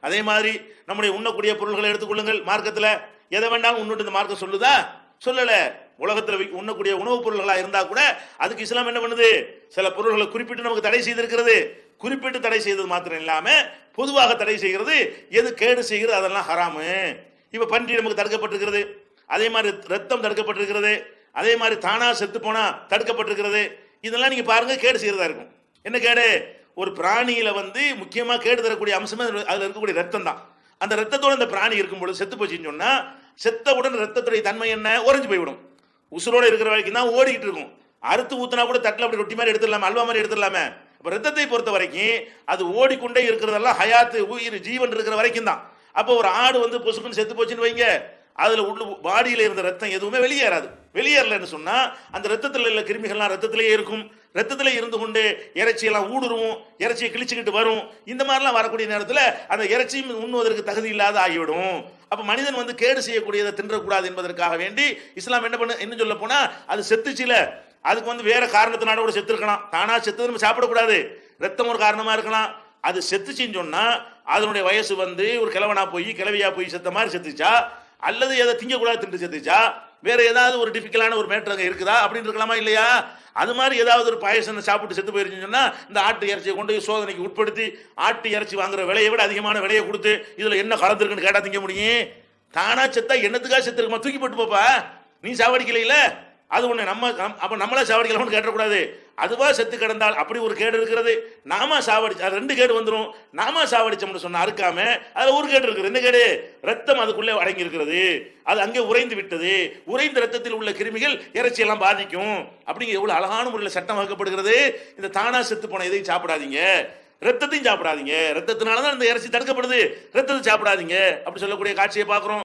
அதே மாதிரி நம்முடைய உண்ணக்கூடிய பொருள்களை எடுத்துக்கொள்ளுங்கள் மார்க்கத்தில் எதை வேண்டாலும் உன்னுட்டு இந்த மார்க்கம் சொல்லுதா? சொல்லல. உலகத்தில் உண்ணக்கூடிய உணவுப் பொருள்களாக இருந்தால் கூட அதுக்கு இஸ்லாம் என்ன பண்ணுது? சில பொருள்களை குறிப்பிட்டு நமக்கு தடை செய்திருக்கிறது. குறிப்பிட்டு தடை செய்தது மாத்திரம் இல்லாமல் பொதுவாக தடை செய்கிறது. எது கேடு செய்கிறது? அதெல்லாம் ஹராமு. இப்போ பன்றி நமக்கு தடுக்கப்பட்டிருக்கிறது. அதே மாதிரி ரத்தம் தடுக்கப்பட்டிருக்கிறது. அதே மாதிரி தானா செத்து போனா தடுக்கப்பட்டிருக்கிறது. இதெல்லாம் நீங்க பாருங்க கேடு செய்யறதா இருக்கும். என்ன கேடு? ஒரு பிராணியில வந்து முக்கியமாக கேடு தரக்கூடிய அம்சமே அதில் இருக்கக்கூடிய ரத்தம் தான் அந்த ரத்தத்தோட அந்த பிராணி இருக்கும் பொழுது செத்து போச்சுன்னு சொன்னால் செத்தவுடன் ரத்தத்துடைய தன்மை என்ன? உறைஞ்சு போய்விடும். உசுரோடு இருக்கிற வரைக்கும் தான் ஓடிக்கிட்டு இருக்கும். அறுத்து ஊத்தினா கூட தட்டில் அப்படி ரொட்டி மாதிரி எடுத்துடலாமே அல்வா மாதிரி எடுத்துடலாமே. இப்போ ரத்தத்தை பொறுத்த வரைக்கும் அது ஓடிக்கொண்டே இருக்கிறதெல்லாம் ஹயாத்து உயிர் ஜீவன் இருக்கிற வரைக்கும் தான். அப்போ ஒரு ஆடு வந்து பொசுக்குன்னு செத்து போச்சுன்னு வைங்க. அதுல உள்ள பாடியில இருந்த ரத்தம் எதுவுமே வெளியேறாது வெளியேறலன்னு சொன்னா அந்த ரத்தத்தில் உள்ள கிருமிகள்லாம் ரத்தத்திலேயே இருக்கும். ரத்தத்திலே இருந்து கொண்டு இறைச்சியெல்லாம் ஊடுருவும் இறைச்சியை கிழிச்சுக்கிட்டு வரும். இந்த மாதிரிலாம் வரக்கூடிய நேரத்தில் அந்த இறைச்சியும் உண்ணுவதற்கு தகுதி இல்லாத ஆகிவிடும். அப்போ மனிதன் வந்து கேடு செய்யக்கூடியதை தின்றக்கூடாது என்பதற்காக வேண்டி இஸ்லாம் என்ன பண்ண என்ன சொல்ல போனால் அது செத்துச்சில. அதுக்கு வந்து வேற காரணத்தினால கூட செத்து இருக்கலாம் தானா செத்து நம்ம சாப்பிடக்கூடாது. ரத்தம் ஒரு காரணமாக இருக்கலாம். அது செத்துச்சின்னு சொன்னால் அதனுடைய வயசு வந்து ஒரு கிழவனா போய் கிழவியா போய் செத்த மாதிரி செத்துச்சா அல்லது எதை திங்கக்கூடாது தின்று செத்துச்சா வேற ஏதாவது ஒரு டிபிக்கலான ஒரு மேட்டர் அங்கே இருக்குதா? அப்படின்னு இருக்கலாமா இல்லையா? அது மாதிரி ஏதாவது ஒரு பாயசம் சாப்பிட்டு செத்து போயிருச்சுன்னா இந்த ஆட்டு இறைச்சியை கொண்டு போய் சோதனைக்கு உட்படுத்தி ஆட்டு இறைச்சி வாங்குற விலையை விட அதிகமான விலையை கொடுத்து இதில் என்ன கலந்துருக்குன்னு கேட்டா திங்க முடியும்? தானா செத்தா என்னத்துக்காக செத்து இருக்குமா தூக்கி போட்டு போப்பா. நீ சாவடிக்கலையில? அது ஒன்று நம்ம நம்- அப்போ நம்மளா சாவடிக்கலாம்னு கேட்டக்கூடாது. அதுவாக செத்து கிடந்தால் அப்படி ஒரு கேடு இருக்கிறது. நாம சாவடிச்சு அது ரெண்டு கேடு வந்துடும் நாம சாவடிச்சோம்னு சொன்ன அறுக்காம அதில் ஒரு கேடு இருக்குது என்ன கேடு. ரத்தம் அதுக்குள்ளே அடங்கி இருக்கிறது. அது அங்கே உறைந்து விட்டது. உறைந்த ரத்தத்தில் உள்ள கிருமிகள் இறைச்சியெல்லாம் பாதிக்கும். அப்படிங்கிற எவ்வளோ அழகான முறையில் சட்டம் வகுக்கப்படுகிறது. இந்த தானா செத்து போன எதையும் சாப்பிடாதீங்க. ரத்தத்தையும் சாப்பிடாதீங்க. ரத்தத்தினால தான் இந்த இறைச்சி தடுக்கப்படுது. ரத்தத்தை சாப்பிடாதீங்க. அப்படி சொல்லக்கூடிய காட்சியை பார்க்குறோம்.